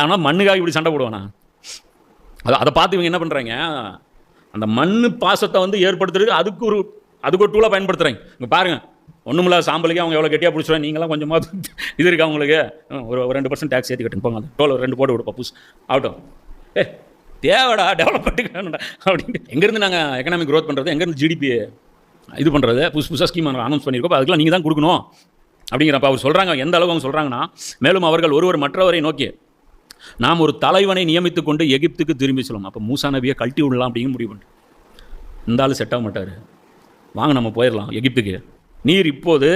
ஏன்னா மண்ணுக்காக இப்படி சண்டை போடுவானா? அதை அதை பார்த்து இவங்க என்ன பண்ணுறாங்க அந்த மண் பாசத்தை வந்து ஏற்படுத்துறது அதுக்கு ஒரு அதுக்கு ஒரு டூலாக பயன்படுத்துகிறாங்க இங்கே பாருங்கள் ஒன்றுமில்ல சாம்பலுக்கு அவங்க எவ்வளோ கெட்டியாக பிடிச்சிருவாங்க நீங்களாம் கொஞ்சமாக இது இருக்கா உங்களுக்கு? ஒரு ஒரு ரெண்டு பர்சன்ட் டேக்ஸ் ஏற்றி கட்டுங்க. போங்க டோல் ரெண்டு போட்டு விடுப்பா புஸ் ஆகட்டும். ஏ தேவைடா டெவலப்மெண்ட்டுக்கு வேணும்டா அப்படின்ட்டு. எங்கேருந்து நாங்கள் எக்கனாமிக் க்ரோத் பண்ணுறது எங்கேருந்து ஜிடிபி இது பண்ணுறது புதுசு புதுசாக ஸ்கீம் அனௌன்ஸ் பண்ணியிருக்கோம். அதுக்கெல்லாம் நீங்கள் தான் கொடுக்கணும். அப்படிங்கிறப்ப அவர் சொல்கிறாங்க எந்த அளவு அவங்க சொல்கிறாங்கன்னா மேலும் அவர்கள் ஒருவர் மற்றவரை நோக்கி நாம் ஒரு தலைவனை நியமித்து கொண்டு எகிப்துக்கு திரும்பி சொல்லணும் அப்போ மூசா நபியை கழட்டி விடலாம் அப்படின்னு முடிவு பண்ணிட்டு இருந்தாலும் செட் ஆக மாட்டார். வாங்க நம்ம போயிடலாம் எகிப்துக்கு. நீர் இப்போது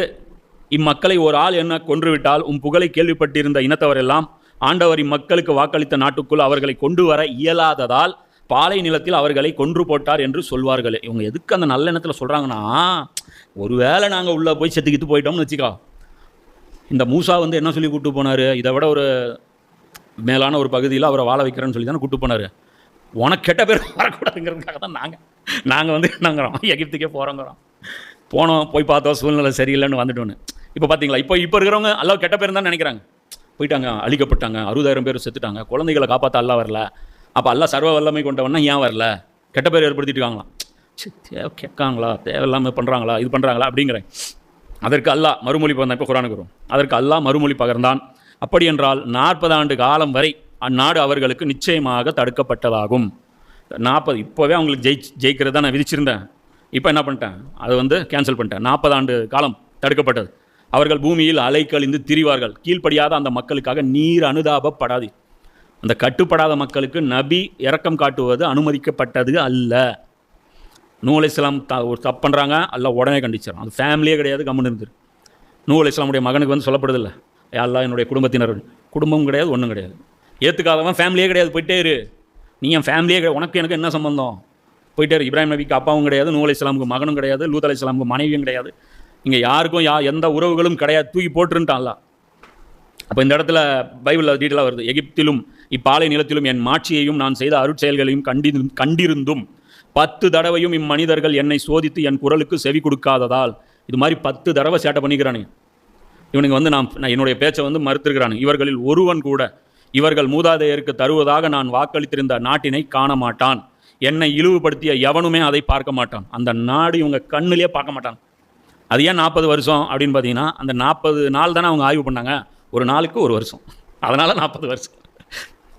இம்மக்களை ஒரு ஆள் என்ன கொன்றுவிட்டால் உம் புகழை கேள்விப்பட்டிருந்த இனத்தவரெல்லாம் ஆண்டவர் இம்மக்களுக்கு வாக்களித்த நாட்டுக்குள் அவர்களை கொண்டு வர இயலாததால் பாலை நிலத்தில் அவர்களை கொன்று போட்டார் என்று சொல்வார்களே. இவங்க எதுக்கு அந்த நல்ல எண்ணத்தில் சொல்கிறாங்கன்னா ஒருவேளை நாங்கள் உள்ளே போய் செத்துக்கிட்டு போயிட்டோம்னு வச்சுக்கோ. இந்த மூசா வந்து என்ன சொல்லி கூப்பிட்டு போனார்? இதை விட ஒரு மேலான ஒரு பகுதியில் அவரை வாழ வைக்கிறேன்னு சொல்லி தானே கூப்பிட்டு போனார். உனக்கு கெட்ட பேர் வரக்கூடாதுங்கிறதுக்காக தான் நாங்கள் நாங்கள் வந்து என்னங்கிறோம். எகிப்துக்கே போகிறோங்கிறோம் போனோம் போய் பார்த்தோம் சூழ்நிலை சரியில்லைன்னு வந்துட்டோன்னு. இப்போ பார்த்தீங்களா இப்போ இப்போ இருக்கிறவங்க எல்லாம் கெட்ட பேர் தான் நினைக்கிறாங்க. போயிட்டாங்க அழிக்கப்பட்டாங்க அறுபதாயிரம் பேர் செத்துட்டாங்க குழந்தைகளை காப்பாற்ற அல்லா வரல. அப்போ அல்லா சர்வ வல்லமை கொண்டவனா ஏன் வரல? கெட்ட பேர் ஏற்படுத்திட்டு தேவை கேட்காங்களா? தேவையில்லாமல் பண்ணுறாங்களா இது பண்ணுறாங்களா அப்படிங்கிறேன். அதற்கு அல்லா மறுமொழி பகர்ந்தான் இப்போ குரானுக்கு வரும். அதற்கு அல்லா மறுமொழி பகர்ந்தான். அப்படியென்றால் நாற்பது ஆண்டு காலம் வரை அந்நாடு அவர்களுக்கு நிச்சயமாக தடுக்கப்பட்டதாகும். நாற்பது இப்போவே அவங்களுக்கு ஜெயி ஜெயிக்கிறது நான் விதிச்சிருந்தேன். இப்போ என்ன பண்ணிட்டேன்? அதை வந்து கேன்சல் பண்ணிட்டேன். நாற்பது ஆண்டு காலம் தடுக்கப்பட்டது. அவர்கள் பூமியில் அலைக்கழிந்து திரிவார்கள். கீழ்ப்படியாத அந்த மக்களுக்காக நீர் அனுதாபப்படாது அந்த கட்டுப்படாத மக்களுக்கு நபி இரக்கம் காட்டுவது அனுமதிக்கப்பட்டது அல்ல. நூல் இஸ்லாம் த ஒரு தப்பு பண்ணுறாங்க அல்ல உடனே கண்டிச்சிடும் அது ஃபேமிலியே கிடையாது கம்முன்னு இருந்துரு நூ இஸ்லாமுடைய மகனுக்கு வந்து சொல்லப்படுதில்லை. யாரெல்லாம் என்னுடைய குடும்பத்தினர். குடும்பமும் கிடையாது ஒன்றும் கிடையாது. ஏற்றுக்காதவன் ஃபேமிலியே கிடையாது போயிட்டே இரு. நீ என் ஃபேமிலியே கிடையாது உனக்கு எனக்கு என்ன சம்பந்தம்? போயிட்டே இரு. இப்ராஹிம் நபிக்கு அப்பாவும் கிடையாது நூ இஸ்லாமுக்கு மகனும் கிடையாது லூத் அலைஹிஸ்ஸலாமுக்கு மனைவியும் கிடையாது. இங்கே யாருக்கும் யா எந்த உறவுகளும் கிடையாது. தூக்கி போட்டுருன்ட்டான் அப்போ இந்த இடத்துல பைபிளில் டீட்டெயிலாக வருது. எகிப்திலும் இப்பாலை நிலத்திலும் என் மாட்சியையும் நான் செய்த அருட்செயல்களையும் கண்டி கண்டிருந்தும் பத்து தடவையும் இம்மனிதர்கள் என்னை சோதித்து என் குரலுக்கு செவி கொடுக்காததால். இது மாதிரி பத்து தடவை சேட்டை பண்ணிக்கிறானுங்க. இவனுங்க வந்து நான் என்னுடைய பேச்சை வந்து மறுத்திருக்கிறானுங்க இவர்களில் ஒருவன் கூட இவர்கள் மூதாதையருக்கு தருவதாக நான் வாக்களித்திருந்த நாட்டினை காண மாட்டான் என்னை இழிவுபடுத்திய எவனுமே அதை பார்க்க மாட்டான். அந்த நாடு இவங்க கண்ணிலே பார்க்க மாட்டான் அது ஏன் நாற்பது வருஷம் அப்படின்னு பார்த்தீங்கன்னா அந்த நாற்பது நாள் தானே அவங்க ஆய்வு பண்ணாங்க. ஒரு நாளுக்கு ஒரு வருஷம். அதனால் நாற்பது வருஷம்.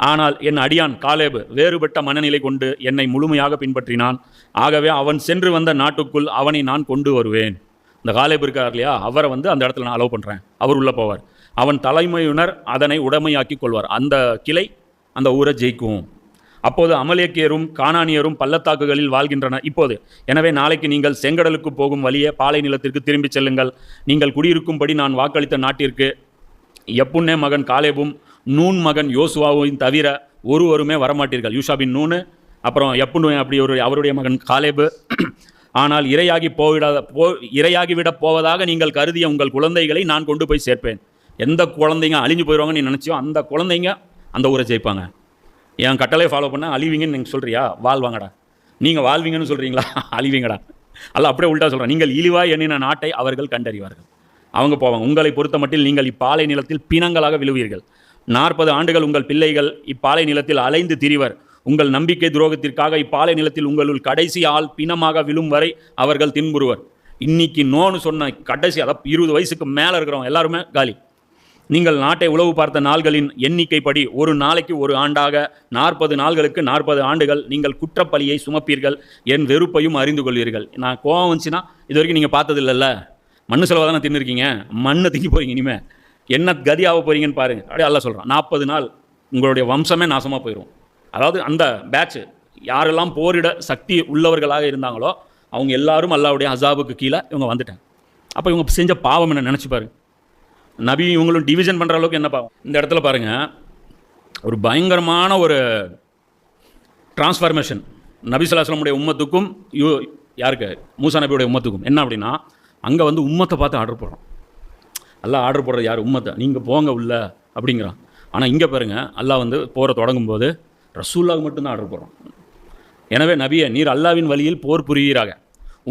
ஆனால் என் அடியான் காலேபு வேறுபட்ட மனநிலை கொண்டு என்னை முழுமையாக பின்பற்றினான். ஆகவே அவன் சென்று வந்த நாட்டுக்குள் அவனை நான் கொண்டு வருவேன். இந்த காலேபு இருக்கார் இல்லையா அவரை வந்து அந்த இடத்துல நான் அலோவ் பண்ணுறேன் அவர் உள்ளே போவார். அவன் தலைமையினர் அதனை உடைமையாக்கி கொள்வார். அந்த கிளை அந்த ஊரை ஜெயிக்கும். அப்போது அமலேக்கியரும் கானானியரும் பள்ளத்தாக்குகளில் வாழ்கின்றனர். இப்போது எனவே நாளைக்கு நீங்கள் செங்கடலுக்கு போகும் வழியே பாலை நிலத்திற்கு திரும்பிச் செல்லுங்கள். நீங்கள் குடியிருக்கும்படி நான் வாக்களித்த நாட்டிற்கு எப்புன்னே மகன் காலேபும் நூன் மகன் யோசுவாவும் தவிர ஒருவருமே வரமாட்டீர்கள். யூஷாபின் நூனு அப்புறம் எப்புன்னு அப்படி ஒரு அவருடைய மகன் காலேபு ஆனால் இரையாகி போவிடாத போ இரையாகிவிடப் போவதாக நீங்கள் கருதிய உங்கள் குழந்தைகளை நான் கொண்டு போய் சேர்ப்பேன். எந்த குழந்தைங்க அழிஞ்சு போயிடுவாங்கன்னு நீ நினச்சியோ அந்த குழந்தைங்க அந்த ஊரை ஜெயிப்பாங்க. என் கட்டளை ஃபாலோ பண்ண அழிவீங்கன்னு நீங்கள் சொல்கிறியா வாழ்வாங்கடா. நீங்கள் வாழ்வீங்கன்னு சொல்கிறீங்களா அழிவீங்கடா. அல்ல அப்படியே உள்டா சொல்கிறேன் நீங்கள் இழிவாய் எண்ணின நாட்டை அவர்கள் கண்டறிவார்கள். அவங்க போவாங்க. உங்களை பொறுத்த மட்டில் நீங்கள் இப்பாலை நிலத்தில் பிணங்களாக விழுவீர்கள். நாற்பது ஆண்டுகள் உங்கள் பிள்ளைகள் இப்பாலை நிலத்தில் அலைந்து திரிவர். உங்கள் நம்பிக்கை துரோகத்திற்காக இப்பாலை நிலத்தில் உங்களுள் கடைசி ஆள் பிணமாக விழும் வரை அவர்கள் தின்புறுவர். இன்னைக்கு நோன்னு சொன்ன கடைசி அதாவது இருபது வயசுக்கு மேலே இருக்கிறவங்க எல்லாருமே காலி. நீங்கள் நாட்டை உளவு பார்த்த நாள்களின் எண்ணிக்கைப்படி ஒரு நாளைக்கு ஒரு ஆண்டாக நாற்பது நாள்களுக்கு நாற்பது ஆண்டுகள் நீங்கள் குற்றப்பழியை சுமப்பீர்கள் என் வெறுப்பையும் அறிந்து கொள்வீர்கள். நான் கோவம் வந்துச்சுன்னா இது வரைக்கும் நீங்கள் பார்த்தது இல்லைல்ல மண்ணு செலவாக தானே தின்னுருக்கீங்க. மண்ணை திங்கி போறீங்க இனிமேல் என்ன கதி ஆக போறீங்கன்னு பாருங்க. அப்படியே அல்ல சொல்கிறான் நாற்பது நாள் உங்களுடைய வம்சமே நாசமாக போயிடும் அதாவது அந்த பேட்ச் யாரெல்லாம் போரிட சக்தி உள்ளவர்களாக இருந்தாங்களோ அவங்க எல்லாரும் அல்லாவுடைய அசாபுக்கு கீழே இவங்க வந்துட்டாங்க. அப்போ இவங்க செஞ்ச பாவம் என்ன நினச்சி பாருங்க. நபி இவங்களும் டிவிஷன் பண்ணுற அளவுக்கு என்ன பாவம்? இந்த இடத்துல பாருங்கள் ஒரு பயங்கரமான ஒரு டிரான்ஸ்ஃபர்மேஷன் நபிசுல்லாஸ்லமுடைய உம்மத்துக்கும் யூ யாருக்கு? மூசா நபியுடைய உம்மத்துக்கும். என்ன அப்படின்னா அங்கே வந்து உம்மத்தை பார்த்து ஆர்டர் போடுறோம் எல்லாம் ஆர்டர் போடுறது யார்? உம்மத்தை. நீங்கள் போங்க உள்ள அப்படிங்கிறான். ஆனால் இங்கே பாருங்கள் அல்லாஹ் வந்து போகிற தொடங்கும்போது ரசூல்லாவுக்கு மட்டும்தான் ஆர்டர் போகிறோம் எனவே நபியே நீர் அல்லாவின் வழியில் போர் புரிவீராக.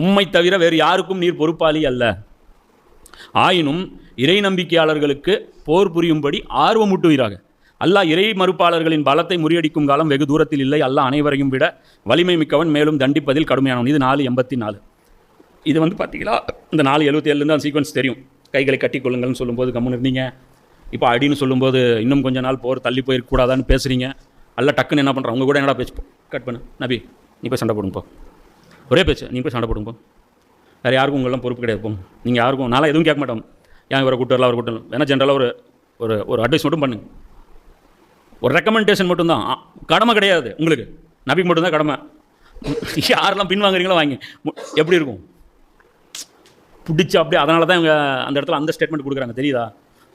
உம்மை தவிர வேறு யாருக்கும் நீர் பொறுப்பாளி அல்ல. ஆயினும் இறை நம்பிக்கையாளர்களுக்கு போர் புரியும்படி ஆர்வமூட்டுவீராக அல்லாஹ் இறை மறுப்பாளர்களின் பலத்தை முறியடிக்கும் காலம் வெகு தூரத்தில் இல்லை. அல்லாஹ் அனைவரையும் விட வலிமை மிக்கவன் மேலும் தண்டிப்பதில் கடுமையானவன். இது நாலு எண்பத்தி நாலு இது வந்து பார்த்தீங்களா இந்த நாலு எழுபத்தி ஏழுலேருந்து அந்த சீக்வன்ஸ் தெரியும். கைகளை கட்டிக்கொள்ளுங்கள்னு சொல்லும்போது கம்முன்னு இருந்தீங்க. இப்போ அடின்னு சொல்லும்போது இன்னும் கொஞ்ச நாள் போர் தள்ளி போயிருக்கூடாதான்னு பேசுகிறீங்க அல்ல டக்குன்னு என்ன பண்ணுறான் உங்கள் கூட என்னடா பேச்சு கட் பண்ணு. நபி நீ போய் சண்டை போடுங்கப்போ ஒரே பேச்சு நீ போய் சண்டை போடுங்கப்போ வேறு யாருக்கும் உங்களெல்லாம் பொறுப்பு கிடையாது போங்க நீங்கள் யாருக்கும் நாளாக எதுவும் கேட்க மாட்டோம். ஏன் இவரை கூட்டு வரல அவர் கூட்டு வரல. ஜென்ரலாக ஒரு ஒரு ஒரு அட்வைஸ் மட்டும் பண்ணுங்க. ஒரு ரெக்கமெண்டேஷன் மட்டும்தான். கடமை கிடையாது உங்களுக்கு. நபிக்கு மட்டும்தான் கடமை. யாரெல்லாம் பின்வாங்குறீங்களோ வாங்கி. மு- எப்படி இருக்கும்? பிடிச்சி அப்படியே அதனால தான் இவங்க அந்த இடத்துல அந்த ஸ்டேட்மெண்ட் கொடுக்குறாங்க. தெரியுதா?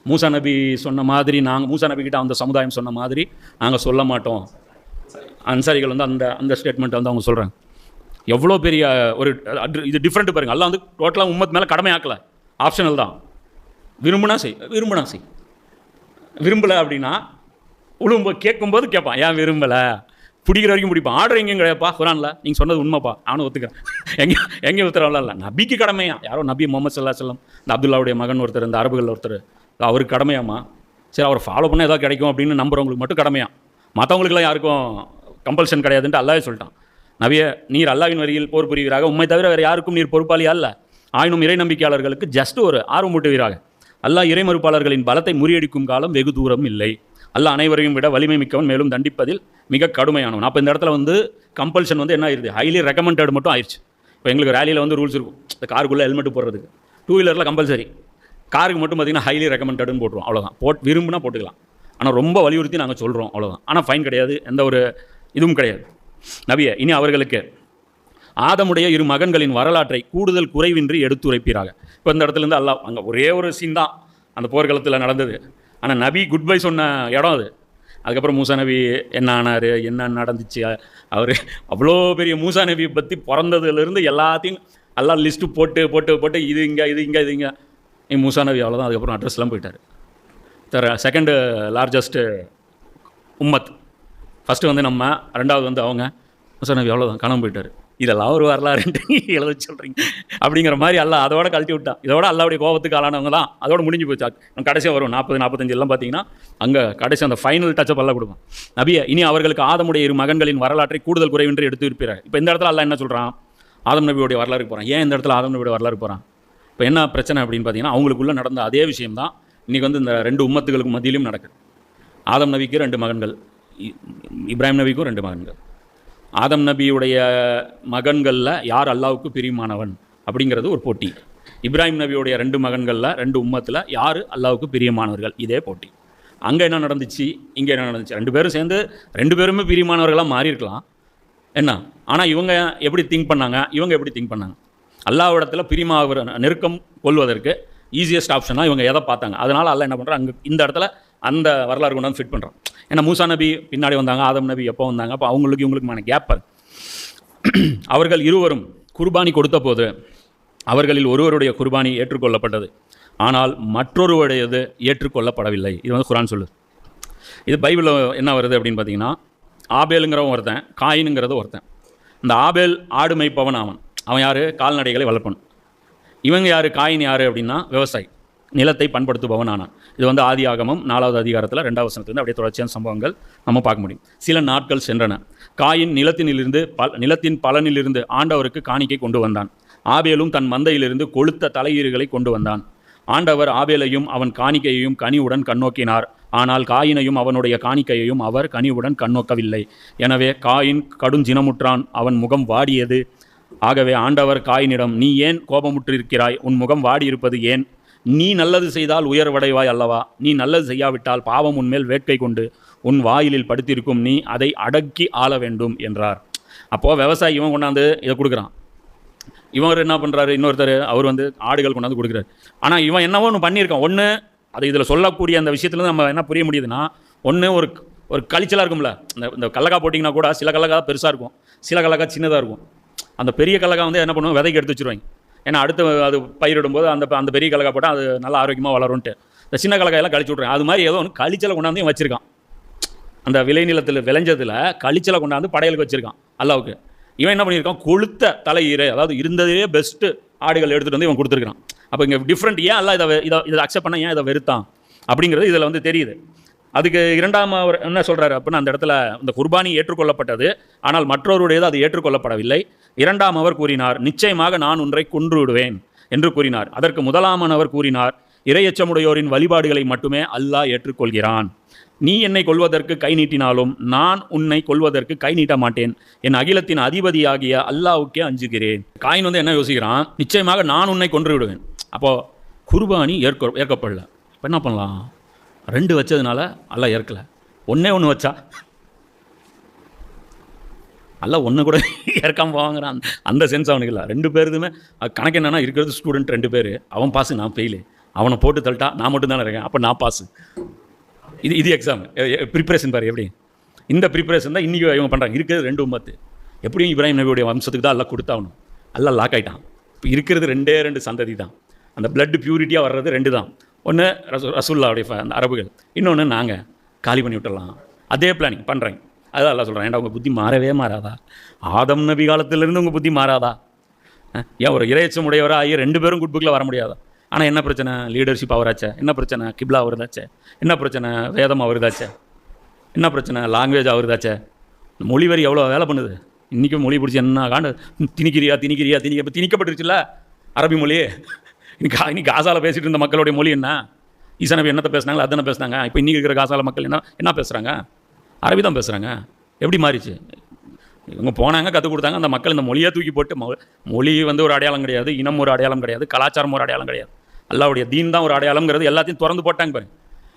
மூசா நபி சொன்ன மாதிரி நாங்கள் மூசா நபிக்கிட்ட அந்த சமுதாயம் சொன்ன மாதிரி நாங்கள் சொல்ல மாட்டோம். அன்சாரிகள் வந்து அந்த அந்த ஸ்டேட்மெண்ட் வந்து அவங்க சொல்கிறாங்க எவ்வளோ பெரிய ஒரு இது டிஃப்ரெண்ட் பாருங்கள் எல்லாம் வந்து டோட்டலாக உம்மத் மேலே கடமையாக்கல ஆப்ஷனல் தான். விரும்புனா செய் விரும்புனா செய். விரும்பலை அப்படின்னா உழும்பு கேட்கும்போது கேட்பான். ஏன் விரும்பலை? பிடிக்கிற வரைக்கும் பிடிப்பான். ஆர்டர் எங்கேயும் கிடையாப்பா குரானில். நீங்கள் சொன்னது உண்மைப்பா. நானும் ஒத்துக்கிறேன். எங்கே எங்கேயும் உத்தரவுலாம் இல்லை. நபிக்கு கடமையா? யாரோ நபி முகமது சல்லா செல்லம் இந்த அப்துல்லாவுடைய மகன் ஒருத்தர் இந்த அரபுகளில் ஒருத்தர். அவருக்கு கடமையாமா சரி அவர் ஃபாலோ பண்ணால் ஏதாவது கிடைக்கும் அப்படின்னு நம்புறவங்களுக்கு மட்டும் கடமையா? மற்றவங்களுக்குலாம் யாருக்கும் கம்பல்ஷன் கிடையாதுன்ட்டு அல்லாவே சொல்லிட்டான். நவிய நீர் அல்லாவின் வரியில் போர் புரிவீராக. உண்மை தவிர வேறு யாருக்கும் நீர் பொறுப்பாளி அல்ல. ஆயினும் இறை நம்பிக்கையாளர்களுக்கு ஜஸ்ட் ஒரு ஆர்வமூட்டுவீராக அல்லாஹ் இறை மறுப்பாளர்களின் பலத்தை முறியடிக்கும் காலம் வெகு தூரம் இல்லை. அல்ல அனைவரையும் விட வலிமை மிக்கவன் மேலும் தண்டிப்பதில் மிக கடுமையானவன். அப்போ இந்த இடத்துல வந்து கம்பல்ஷன் வந்து என்ன ஆயிருது? ஹைலி ரெக்கமெண்டட் மட்டும் ஆயிடுச்சு இப்போ எங்களுக்கு ரேலியில் வந்து ரூல்ஸ் இருக்கும். இந்த காருக்குள்ளே ஹெல்மெட் போடுறதுக்கு. டூ வீலரில் கம்பல்சரி காருக்கு மட்டும் பார்த்தீங்கன்னா ஹைலி ரெக்கமெண்டட்னு போட்டுருவோம். அவ்வளோதான் போட் விரும்புனா போட்டுக்கலாம். ஆனால் ரொம்ப வலியுறுத்தி நாங்கள் சொல்கிறோம் அவ்வளோதான் ஆனால் ஃபைன் கிடையாது. எந்த ஒரு இதுவும் கிடையாது. நபிய இனி அவர்களுக்கு ஆதமுடைய இரு மகன்களின் வரலாற்றை கூடுதல் குறைவின்றி எடுத்துரைப்பீராக. இப்போ இந்த இடத்துலேருந்து அல்லா அங்கே ஒரே ஒரு சீன் தான் அந்த போர்க்களத்தில் நடந்தது. ஆனால் நபி குட் பை சொன்ன இடம் அது. அதுக்கப்புறம் மூசா நபி என்ன ஆனார்? என்ன நடந்துச்சு? அவர் அவ்வளோ பெரிய மூசா நபியை பற்றி பிறந்ததுலேருந்து எல்லாத்தையும் எல்லாம் லிஸ்ட்டு போட்டு போட்டு போட்டு இது இங்கே இது இங்கே இது இங்கே. மூசா நபி அவ்வளோதான் அதுக்கப்புறம் அட்ரஸ்லாம் போயிட்டார். தர செகண்டு லார்ஜஸ்ட்டு உம்மத். ஃபஸ்ட்டு வந்து நம்ம ரெண்டாவது வந்து அவங்க. மூசானவி நபி அவ்வளோதான் காணாமல் போயிட்டார். இதெல்லாம் ஒரு வரலாறுன்ட்டு எழுத சொல்கிறீங்க அப்படிங்கிற மாதிரி அல்லாஹ் அதோட கழட்டி விட்டான். இதோட அல்லாவுடைய கோபத்துக்கு ஆளானவங்க தான். அதோட முடிஞ்சு போச்சா. கடைசியாக வரும். நாற்பது நாற்பத்தஞ்சு எல்லாம் பார்த்தீங்கன்னா அங்கே கடைசி அந்த ஃபைனல் டச்சப் எல்லாம் கொடுப்பான். நபிய இனி அவர்களுக்கு ஆதமுடைய இரு மகன்களின் வரலாற்றை கூடுதல் குறைவின்றி எடுத்து இருப்பார் இப்போ இந்த இடத்துல எல்லாம் என்ன சொல்கிறான் ஆதம் நபியோடைய வரலாறுக்கு போகிறான் ஏன் இந்த இடத்துல ஆதம் நபியோட வரலாறு போகிறான் இப்போ என்ன பிரச்சனை அப்படின்னு பார்த்தீங்கன்னா அவங்களுக்குள்ளே நடந்த அதே விஷயம் தான் இன்றைக்கி வந்து இந்த ரெண்டு உம்மத்துகளுக்கு மத்தியிலும் நடக்குது. ஆதம் நபிக்கு ரெண்டு மகன்கள் இ- இப்ராஹிம் நபிக்கும் ரெண்டு மகன்கள். ஆதம் நபியுடைய மகன்களில் யார் அல்லாவுக்கு பிரியமானவன் அப்படிங்கிறது ஒரு போட்டி. இப்ராஹிம் நபியுடைய ரெண்டு மகன்களில் ரெண்டு உம்மத்தில் யார் அல்லாவுக்கு பிரியமானவர்கள்? இதே போட்டி. அங்கே என்ன நடந்துச்சு? இங்கே என்ன நடந்துச்சு? ரெண்டு பேரும் சேர்ந்து ரெண்டு பேருமே பிரியமானவர்களாக மாறியிருக்கலாம். என்ன? ஆனால் இவங்க எப்படி திங்க் பண்ணாங்க? இவங்க எப்படி திங்க் பண்ணாங்க? அல்லாவிடத்தில் பிரிமாவர் நெருக்கம் கொள்வதற்கு ஈஸியஸ்ட் ஆப்ஷனாக இவங்க எதை பார்த்தாங்க. அதனால் அல்ல என்ன பண்ணுறாங்க அங்கே இந்த இடத்துல அந்த வரலாறு கொண்டு வந்து ஃபிட் பண்ணுறான் ஏன்னா மூசா நபி பின்னாடி வந்தாங்க ஆதம் நபி எப்போ வந்தாங்க? அப்போ அவங்களுக்கு இவங்களுக்குமான கேப் அது. அவர்கள் இருவரும் குர்பானி கொடுத்த போது அவர்களில் ஒருவருடைய குர்பானி ஏற்றுக்கொள்ளப்பட்டது. ஆனால் மற்றொருவருடையது ஏற்றுக்கொள்ளப்படவில்லை. இது வந்து குரான் சொல்லுது. இது பைபிளில் என்ன வருது அப்படின்னு பார்த்தீங்கன்னா ஆபேலுங்கிறவன் ஒருத்தன் காயினுங்கிறது ஒருத்தன். இந்த ஆபேல் ஆடு மேய்ப்பவன் அவன். அவன் யார்? கால்நடைகளை வளர்ப்பன் இவங்க யார்? காயின் யார் அப்படின்னா விவசாயி. நிலத்தை பண்படுத்துபவன் ஆனான் இது வந்து ஆதி ஆகமம் நாலாவது அதிகாரத்தில் ரெண்டாவது வசனத்துலேருந்து அப்படியே தொடர்ச்சியான சம்பவங்கள் நம்ம பார்க்க முடியும். சில நாட்கள் சென்றன. காயின் நிலத்தினிலிருந்து பல் நிலத்தின் பலனிலிருந்து ஆண்டவருக்கு காணிக்கை கொண்டு வந்தான். ஆபேலும் தன் மந்தையிலிருந்து கொளுத்த தலையீறுகளை கொண்டு வந்தான். ஆண்டவர் ஆபேலையும் அவன் காணிக்கையையும் கனிவுடன் கண்ணோக்கினார். ஆனால் காயினையும் அவனுடைய காணிக்கையையும் அவர் கனிவுடன் கண்ணோக்கவில்லை. எனவே காயின் கடுஞ்சினமுற்றான். அவன் முகம் வாடியது ஆகவே ஆண்டவர் காயினிடம் நீ ஏன் கோபமுற்றிருக்கிறாய்? உன் முகம் வாடியிருப்பது ஏன்? நீ நல்லது செய்தால் உயர்வடைவாய் அல்லவா? நீ நல்லது செய்யாவிட்டால் பாவம் உன்மேல் வேட்கை கொண்டு உன் வாயிலில் படுத்திருக்கும். நீ அதை அடக்கி ஆள வேண்டும் என்றார். அப்போது விவசாயி இவன் கொண்டாந்து இதை கொடுக்குறான். இவர் என்ன பண்ணுறாரு இன்னொருத்தர் அவர் வந்து ஆடுகள் கொண்டாந்து கொடுக்குறாரு. ஆனால் இவன் என்னவோ ஒன்று பண்ணியிருக்கான். ஒன்று அது இதில் சொல்லக்கூடிய அந்த விஷயத்துலேருந்து நம்ம என்ன புரிய முடியுதுன்னா ஒன்று ஒரு ஒரு கழிச்சலாக இருக்கும்ல. இந்த இந்த கல்லக்கா போட்டிங்கன்னா கூட சில கல்லக்கா பெருசாக இருக்கும். சில கல்லக்கா சின்னதாக இருக்கும். அந்த பெரிய கடலக்கா வந்து என்ன பண்ணுவோம் விதைக்கு எடுத்து வச்சுருவாங்க. ஏன்னா அடுத்து அது பயிரிடும்போது அந்த அந்த பெரிய கடலக்கா போட்டால் அது நல்லா ஆரோக்கியமாக வளரும்ட்டு இந்த சின்ன கலக்காயெல்லாம் கழிச்சு விட்றேன் அது மாதிரி ஏதோ ஒன்று கழிச்சலை கொண்டாந்து வச்சுருக்கான். அந்த விளைநிலத்தில் விளைஞ்சதில் கழிச்சலை கொண்டாந்து படையலுக்கு வச்சுருக்கான் அல்லாவுக்கு. இவன் என்ன பண்ணியிருக்கான்? கொளுத்த தலையீரை அதாவது இருந்ததே பெஸ்ட்டு ஆடுகள் எடுத்துகிட்டு வந்து இவன் கொடுத்துருக்கான் அப்போ இங்கே டிஃப்ரெண்ட் ஏன் அல்ல இதை இதை இதை அக்செப்ட் பண்ண ஏன் இதை வெறுத்தான்? அப்படிங்கிறது இதில் வந்து தெரியுது. அதுக்கு இரண்டாம் அவர் என்ன சொல்கிறாரு அப்படின்னா அந்த இடத்துல இந்த குர்பானி ஏற்றுக்கொள்ளப்பட்டது. ஆனால் மற்றவருடையது அது ஏற்றுக்கொள்ளப்படவில்லை. இரண்டாம் அவர் கூறினார் நிச்சயமாக நான் ஒன்றை கொன்று விடுவேன் என்று கூறினார். அதற்கு முதலாமனவர் கூறினார் இரையச்சமுடையோரின் வழிபாடுகளை மட்டுமே அல்லாஹ் ஏற்றுக்கொள்கிறான். நீ என்னை கொல்வதற்கு கை நீட்டினாலும் நான் உன்னை கொல்வதற்கு கை நீட்ட மாட்டேன். என் அகிலத்தின் அதிபதியாகிய அல்லாவுக்கே அஞ்சுகிறேன். காயின் வந்து என்ன யோசிக்கிறான்? நிச்சயமாக நான் உன்னை கொன்று விடுவேன் அப்போது குர்பானி ஏற்க ஏற்கப்படல. இப்போ என்ன பண்ணலாம்? ரெண்டு வச்சதுனால அல்லாஹ் இறக்கல. ஒன்றே ஒன்று வச்சா? அல்ல ஒன்று கூட இறக்காமல் போவாங்கிறான். அந்த அந்த சென்ஸ் அவனுக்கு இல்லை. ரெண்டு பேருதுமே கணக்கு என்னென்னா இருக்கிறது ஸ்டூடெண்ட் ரெண்டு பேர். அவன் பாஸ் நான் ஃபெயிலு அவனை போட்டு தள்ளிட்டா நான் மட்டும் தானே இருக்கேன். அப்போ நான் பாஸ் இது இது எக்ஸாம் ப்ரிப்பரேஷன் பாரு எப்படி? இந்த ப்ரிப்பரேஷன் தான் இன்றைக்கி இவங்க பண்ணுறாங்க இருக்கிறது ரெண்டு உம்மத்து. எப்படியும் இப்ராஹிம் நபியுடைய வம்சத்துக்கு தான் எல்லாம் கொடுத்தாகணும். எல்லாம் லாக் ஆகிட்டான் இப்போ இருக்கிறது ரெண்டே ரெண்டு சந்ததி தான் அந்த ப்ளட் பியூரிட்டியாக வர்றது ரெண்டு தான் ஒன்று ரசூ ரசூல்லாவுடைய அந்த அரபுகள். இன்னொன்று நாங்கள் காலி பண்ணி விட்டுடலாம் அதே பிளானிங் பண்ணுறேன் அதான் எல்லாம் சொல்கிறேன் ஏன்டா உங்கள் புத்தி மாறவே மாறாதா? ஆதம் நபி காலத்திலேருந்து உங்கள் புத்தி மாறாதா? ஏன் ஒரு இறையச்சம் உடையவராக ஆகி ரெண்டு பேரும் குட் புக்கில் வர முடியாதா? ஆனால் என்ன பிரச்சனை? லீடர்ஷிப் அவராச்சே. என்ன பிரச்சனை? கிப்லா அவருதாச்சே. என்ன பிரச்சனை? வேதம் அவருதாச்சே. என்ன பிரச்சனை? லாங்குவேஜ் அவருதாச்சே. மொழி வரி எவ்வளோ வேலை பண்ணுது? இன்றைக்கும் மொழி பிடிச்சி என்ன காண்டு? திணிக்கிறியா திணிக்கிறியா திணிக்க இப்போ திணிக்கப்பட்டுருச்சுல்ல? அரபி மொழி. இன்னைக்கு இன்னைக்கு காசால பேசிட்டு இருந்த மக்களுடைய மொழி என்ன? ஈசானபி என்னத்தை பேசுனாங்களோ அதானே பேசுனாங்க? இப்போ இன்றைக்கி இருக்கிற காசால மக்கள் என்ன என்ன பேசுகிறாங்க அரபி தான் பேசுகிறாங்க எப்படி மாறிச்சு? இவங்க போனாங்க கற்றுக் கொடுத்தாங்க அந்த மக்கள் இந்த மொழியை தூக்கி போட்டு மொ- மொழி வந்து ஒரு அடையாளம் கிடையாது இனம் ஒரு அடையாளம் கிடையாது கலாச்சாரம் ஒரு அடையாளம் கிடையாது. அல்லாவுடைய தீன் தான் ஒரு அடையாளம்ங்கிறது எல்லாத்தையும் திறந்து போட்டாங்க பாருங்க.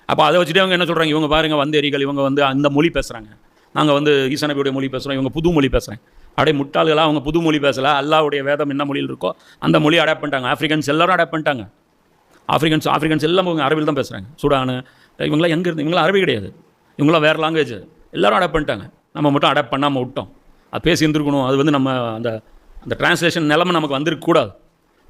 அப்போ அதை வச்சுட்டு அவங்க என்ன சொல்கிறாங்க இவங்க பாருங்க வந்தேரிகள் இவங்க வந்து அந்த மொழி பேசுகிறாங்க நாங்கள் வந்து ஈசானபியுடைய மொழி பேசுகிறோம் இவங்க புது மொழி பேசுகிறேன் அப்படியே முட்டாள்களாக அவங்க புது மொழி பேசலை. அல்லாவுடைய வேதம் என்ன மொழியில் இருக்கோ அந்த மொழியை அடாப்ட் பண்ணிட்டாங்க. ஆஃப்ரிக்கன்ஸ் எல்லாரும் அடாப்ட் பண்ணிட்டாங்க. ஆஃப்ரிக்கன்ஸ் ஆஃப்ரிக்கன்ஸ் எல்லாம் இவங்க அரபியில் தான் பேசுகிறாங்க சூடானு இவங்களாம் எங்கே இருந்து? இவங்களாம் அரபி கிடையாது. இவங்களாம் வேறு லாங்குவேஜ் எல்லாரும் அடாப்ட் பண்ணிட்டாங்க. நம்ம மட்டும் அடாப்ட் பண்ணாமல் விட்டோம். அது பேசி இருந்திருக்கணும். அது வந்து நம்ம அந்த அந்த டிரான்ஸ்லேஷன் நிலைமை நமக்கு வந்திருக்கக்கூடாது.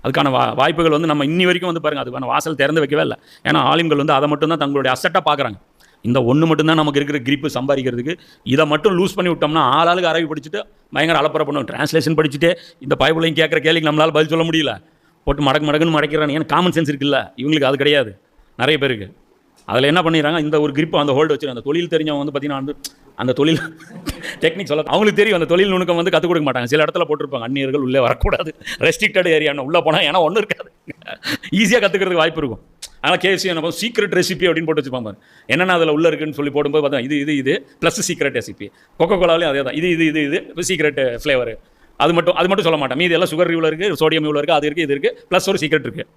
அதுக்கான வா வாய்ப்புகள் வந்து நம்ம இன்னி வரைக்கும் வந்து பாருங்கள் அதுக்கான வாசல் திறந்து வைக்கவே இல்லை. ஏன்னா ஆலிம்கள் வந்து அதை மட்டும் தான் தங்களுடைய அசட்டாக பார்க்குறாங்க. இந்த ஒன்று மட்டும்தான் நமக்கு இருக்கிற கிரிப்பு சம்பாதிக்கிறதுக்கு. இதை மட்டும் லூஸ் பண்ணி விட்டோம்னா ஆளாளுக்கு அரவி படிச்சுட்டு பயங்கர அலப்பறை பண்ணுவோம். டிரான்ஸ்லேஷன் படிச்சுட்டு இந்த பைபிளையும் கேட்குற கேள்விக்கு நம்மளால் பதில் சொல்ல முடியல. போட்டு மடக்கு மடக்குன்னு மடக்கிறாங்க ஏன்னா காமன் சென்ஸ் இருக்குல்ல. இவங்களுக்கு அது கிடையாது. நிறைய பேருக்கு அதில் என்ன பண்ணிடுறாங்க? இந்த ஒரு grip அந்த ஹோல்டு வச்சு அந்த தொழில் தெரிஞ்சவங்க வந்து பார்த்தீங்கன்னா வந்து அந்த தொழில் டெக்னிக் சொல்ல அவங்களுக்கு தெரியும். அந்த தொழில் நுணுக்கம் வந்து கற்றுக் கொடுக்க மாட்டாங்க. சில இடத்துல போட்டிருப்பாங்க. அந்நியர்கள் உள்ளே வரக்கூடாது. ரெஸ்ட்ரிக்டட் ஏரியா உள்ளே போனால் ஏன்னா ஒன்றும் இருக்காது. ஈஸியாக கற்றுக்கிறதுக்கு வாய்ப்பு இருக்கும். ஆனால் கேஎஃப்சி என்ன சீக்ரெட் ரெசிபி அப்படின்னு போட்டு வச்சுப்பாங்க என்னென்ன அதில் உள்ள இருக்குன்னு சொல்லி போடும்போது பார்த்தா இது இது இது ப்ளஸ் சீக்ரெட் ரெசிபி கொக்கோ கோலாலையும் அதே தான். இது இது இது இது சீக்ரெட் ஃப்ளேவர் அது மட்டும் அது மட்டும் சொல்ல மாட்டேன். மீதி எல்லாம் சுகர் இவ்வளோ இருக்குது சோடியம் இவ்வளோ இருக்குது அது இருக்குது இது இருக்குது ப்ளஸ் ஒரு சீக்ரெட் இருக்குது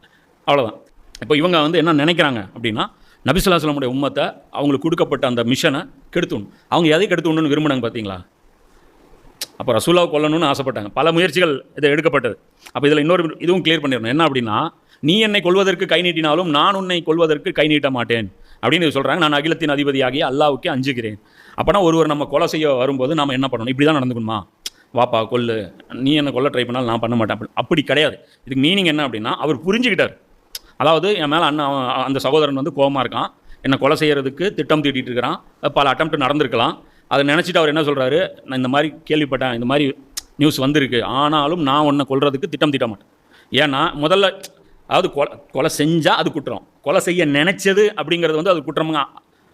அவ்வளோதான் இப்போ இவங்க வந்து என்ன நினைக்கிறாங்க அப்படின்னா நபிசுல்லாஸ்லமுடைய உம்மத்தை அவங்களுக்கு கொடுக்கப்பட்ட அந்த மிஷனை கெடுத்துணும் அவங்க எதை கெடுத்துணுன்னு விரும்பினாங்க பார்த்தீங்களா? அப்போ ரசூலாவை கொல்லணும்னு ஆசைப்பட்டாங்க. பல முயற்சிகள் இது எடுக்கப்பட்டது. அப்போ இதில் இன்னொரு இதுவும் கிளியர் பண்ணிடணும். என்ன அப்படின்னா நீ என்னை கொல்வதற்கு கை நீட்டினாலும் நான் உன்னை கொல்வதற்கு கை நீட்ட மாட்டேன். அப்படின்னு சொல்கிறாங்க நான் அகிலத்தின் அதிபதியாகி அல்லாவுக்கே அஞ்சுகிறேன். அப்போனா ஒருவர் நம்ம கொலை செய்ய வரும்போது நம்ம என்ன பண்ணணும்? இப்படி தான் நடந்துக்கணுமா? வாப்பா கொல்லு. நீ என்ன கொல்ல ட்ரை பண்ணாலும் நான் பண்ண மாட்டேன். அப்படி கிடையாது. இதுக்கு மீனிங் என்ன அப்படின்னா அவர் புரிஞ்சுக்கிட்டார். அதாவது என் மேலே அண்ணன் அவன் அந்த சகோதரன் வந்து கோபமாக இருக்கான். என்னை கொலை செய்கிறதுக்கு திட்டம் தீட்டிட்டு இருக்கிறான். பல அட்டம் நடந்திருக்கலாம். அதை நினச்சிட்டு அவர் என்ன சொல்கிறாரு நான் இந்த மாதிரி கேள்விப்பட்டேன். இந்த மாதிரி நியூஸ் வந்திருக்கு. ஆனாலும் நான் உன்னை கொள்றதுக்கு திட்டம் தீட்ட மாட்டேன். ஏன்னா முதல்ல அதாவது கொலை கொலை செஞ்சால் அது குற்றம். கொலை செய்ய நினச்சது அப்படிங்கிறது வந்து அது குற்றமாக